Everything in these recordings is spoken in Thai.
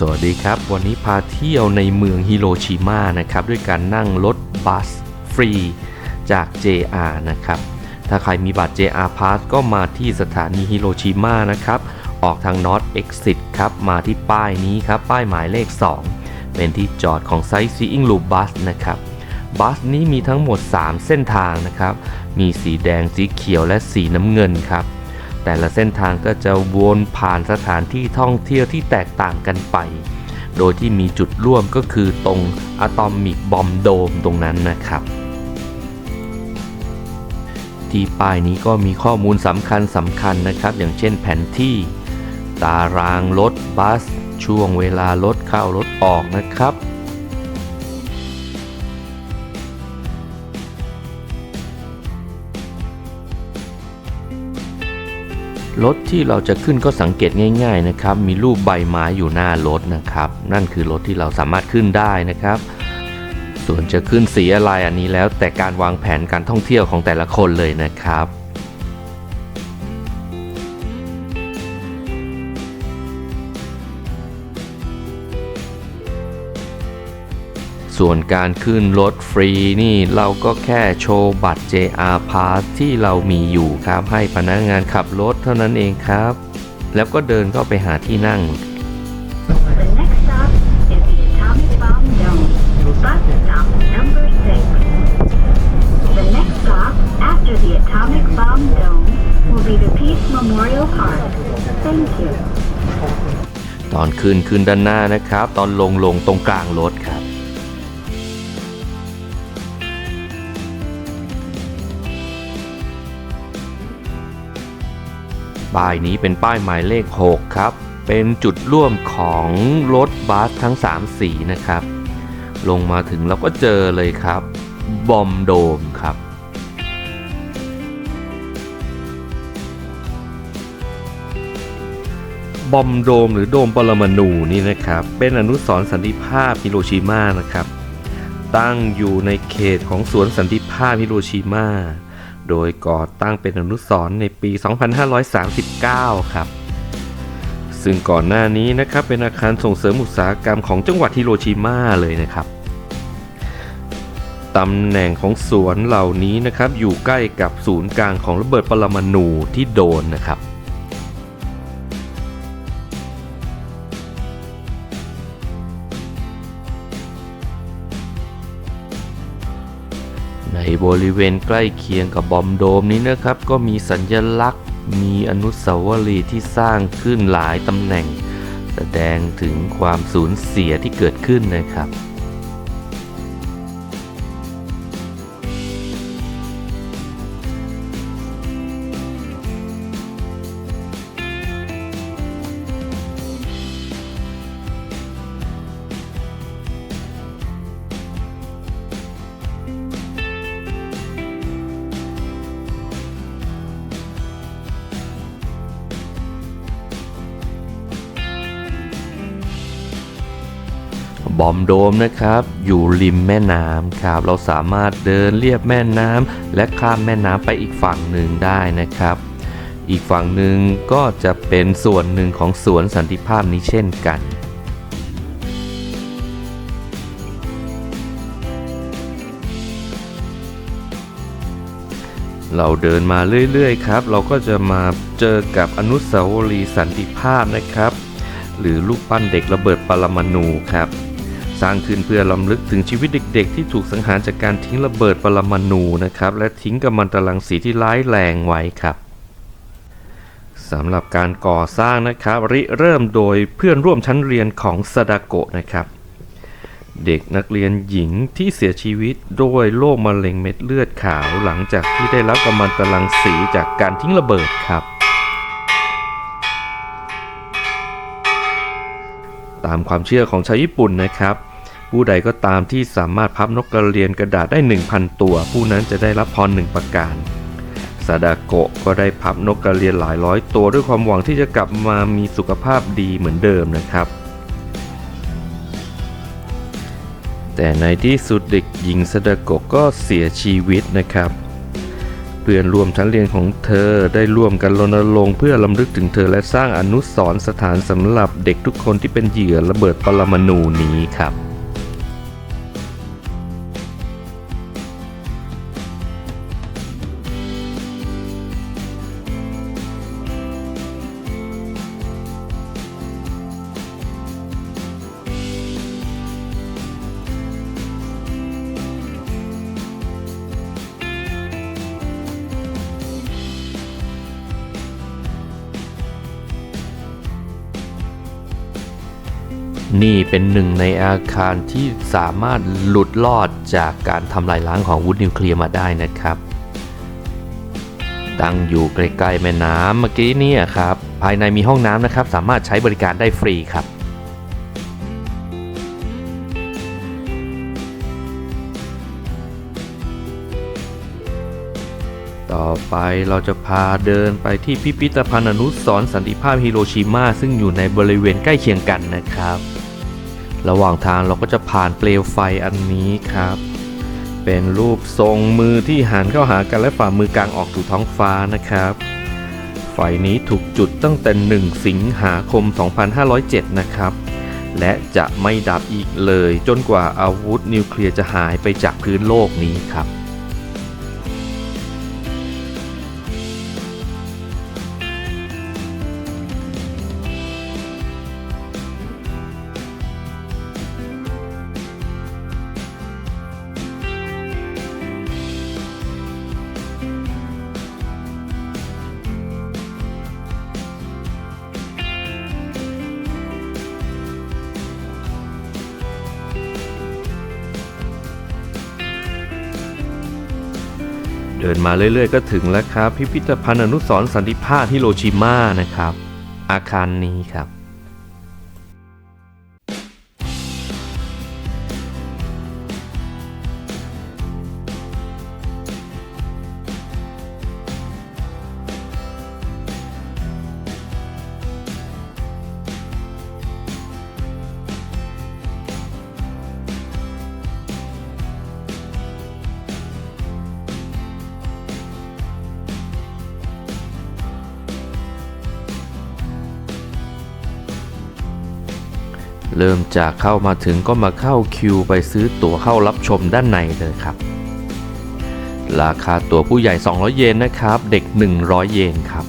สวัสดีครับ วันนี้พาเที่ยวในเมืองฮิโรชิมานะครับ ด้วยการนั่งรถบัสฟรีจาก JR นะครับ ถ้าใครมีบัตร JR Pass ก็มาที่สถานีฮิโรชิมานะครับ ออกทาง North Exit ครับ มาที่ป้ายนี้ครับ ป้ายหมายเลข 2 เป็นที่จอดของ Sightseeing Loop Bus นะครับบัสนี้มีทั้งหมด 3 เส้นทางนะครับ มีสีแดงสีเขียวและสีน้ำเงินครับ แต่ละเส้นทางก็จะวนผ่านสถานที่ท่องเที่ยวที่แตกต่างกันไป โดยที่มีจุดร่วมก็คือตรงอะตอมิกบอมโดมตรงนั้นนะครับ ที่ป้ายนี้ก็มีข้อมูลสำคัญสำคัญนะครับ อย่างเช่นแผนที่ ตารางรถบัส ช่วงเวลารถเข้ารถออกนะครับ รถที่เราจะขึ้นก็สังเกตง่ายๆนะครับ มีรูปใบไม้อยู่หน้ารถนะครับ นั่นคือรถที่เราสามารถขึ้นได้นะครับ ส่วนจะขึ้นสีอะไรอันนี้แล้วแต่การวางแผนการท่องเที่ยวของแต่ละคนเลยนะครับ ส่วนการขึ้นรถฟรีนี่เราก็แค่โชว์บัตร JR Pass ที่เรามีอยู่ครับให้พนักงานขับรถเท่านั้นเองครับ แล้วก็เดินเข้าไปหาที่นั่ง The next stop is the Atomic Bomb Dome. Bus stop number six. The next stop after the Atomic Bomb Dome will be the Peace Memorial Park. Thank you. ตอนขึ้นขึ้นด้านหน้านะครับ ตอนลงลงตรงกลางรถครับ ป้ายนี้เป็นป้ายหมายเลข 6 ครับ เป็นจุดร่วมของรถบัสทั้ง 3 สีนะครับ ลงมาถึงเราก็เจอเลยครับ บอมโดมครับบอมโดมหรือโดมปรมาณูนี่นะครับ เป็นอนุสรณ์สันติภาพฮิโรชิมานะครับ ตั้งอยู่ในเขตของสวนสันติภาพฮิโรชิมา โดยก่อตั้งเป็นอนุสรณ์ในปี 2539 ครับ ซึ่งก่อนหน้านี้นะครับเป็นอาคารส่งเสริมอุตสาหกรรมของจังหวัดฮิโรชิมาเลยนะครับตำแหน่งของสวนเหล่านี้นะครับอยู่ใกล้กับศูนย์กลางของระเบิดปรมาณูที่โดนนะครับ บริเวณใกล้เคียงกับบอมโดมนี้นะครับ ก็มีสัญลักษณ์ มีอนุสาวรีย์ที่สร้างขึ้นหลายตำแหน่ง แสดงถึงความสูญเสียที่เกิดขึ้นนะครับ บอมโดมนะครับ อยู่ริมแม่น้ำครับ เราสามารถเดินเลียบแม่น้ำและข้ามแม่น้ำไปอีกฝั่งหนึ่งได้นะครับ อีกฝั่งหนึ่งก็จะเป็นส่วนหนึ่งของสวนสันติภาพนี้เช่นกันเราเดินมาเรื่อยๆครับ เราก็จะมาเจอกับอนุสาวรีย์สันติภาพนะครับ หรือรูปปั้นเด็กระเบิดปรมาณูครับ สร้างขึ้นเพื่อลำลึกถึงชีวิตเด็ก ๆ ที่ถูกสังหารจากการทิ้งระเบิดปรมาณูนะครับ และทิ้งกัมมันตรังสีที่ร้ายแรงไว้ครับสำหรับการก่อสร้างนะครับริเริ่มโดยเพื่อนร่วมชั้นเรียนของซาดาโกะนะครับ เด็กนักเรียนหญิงที่เสียชีวิตด้วยโรคมะเร็งเม็ดเลือดขาวหลังจากที่ได้รับกัมมันตรังสีจากการทิ้งระเบิดครับ ตามความเชื่อของชาวญี่ปุ่นนะครับ ผู้ใดก็ตามที่สามารถพับนกกระเรียนกระดาษได้ 1,000 ตัว ผู้นั้นจะได้รับพรหนึ่งประการซาดาโกะก็ได้พับนกกระเรียนหลายร้อยตัวด้วยความหวังที่จะกลับมามีสุขภาพดีเหมือนเดิมนะครับ แต่ในที่สุดเด็กหญิงซาดาโกะก็เสียชีวิตนะครับ พื่อนๆรวมชั้นเรียนของเธอได้ร่วมกันรณรงค์เพื่อลำลึกถึงเธอและสร้างอนุสรณ์สถานสำหรับเด็กทุกคนที่เป็นเหยื่อระเบิดปรมาณูนี้ครับ นี่เป็นหนึ่งในอาคารที่สามารถหลุดรอดจากการทำลายล้างของวุธนิวเคลียร์มาได้นะครับ ตั้งอยู่ใกล้ๆแม่น้ำเมื่อกี้นี่ครับ ภายในมีห้องน้ำนะครับ สามารถใช้บริการได้ฟรีครับต่อไปเราจะพาเดินไปที่พิพิธภัณฑ์อนุสรณ์สันติภาพฮิโรชิมาซึ่งอยู่ในบริเวณใกล้เคียงกันนะครับ ระหว่างทางเราก็จะผ่านเปลวไฟอันนี้ครับ เป็นรูปทรงมือที่หันเข้าหากันและฝ่ามือกลางออกสู่ท้องฟ้านะครับ ไฟนี้ถูกจุดตั้งแต่ 1 สิงหาคม 2507 นะครับ และจะไม่ดับอีกเลยจนกว่าอาวุธนิวเคลียร์จะหายไปจากพื้นโลกนี้ครับ ดินมาเรื่อยๆ ก็ถึงแล้วครับ พิพิธภัณฑ์อนุสรณ์สันติภาพฮิโรชิมานะครับ อาคารนี้ครับ เริ่มจากเข้ามาถึงก็มาเข้าคิวไปซื้อตั๋วเข้ารับชมด้านในเลยครับ ราคาตั๋วผู้ใหญ่ 200 เยนนะครับ เด็ก 100 เยนครับ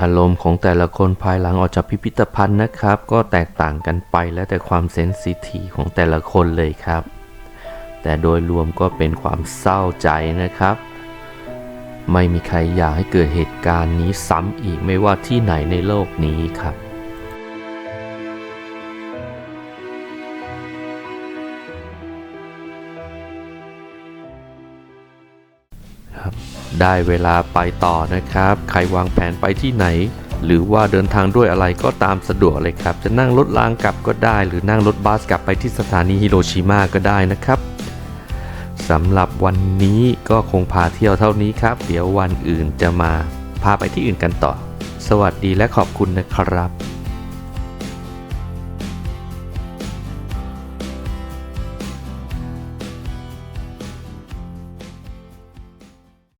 อารมณ์ของแต่ละคนภายหลังออกจากพิพิธภัณฑ์นะครับ ก็แตกต่างกันไปแล้วแต่ความเซนซิทีฟของแต่ละคนเลยครับ แต่โดยรวมก็เป็นความเศร้าใจนะครับ ไม่มีใครอยากให้เกิดเหตุการณ์นี้ซ้ำอีกไม่ว่าที่ไหนในโลกนี้ครับ ได้เวลาไปต่อนะครับ ใครวางแผนไปที่ไหน หรือว่าเดินทางด้วยอะไรก็ตามสะดวกเลยครับ จะนั่งรถรางกลับก็ได้ หรือนั่งรถบัสกลับไปที่สถานีฮิโรชิมาก็ได้นะครับสำหรับวันนี้ก็คงพาเที่ยวเท่านี้ครับ เดี๋ยววันอื่นจะมาพาไปที่อื่นกันต่อ สวัสดีและขอบคุณนะครับ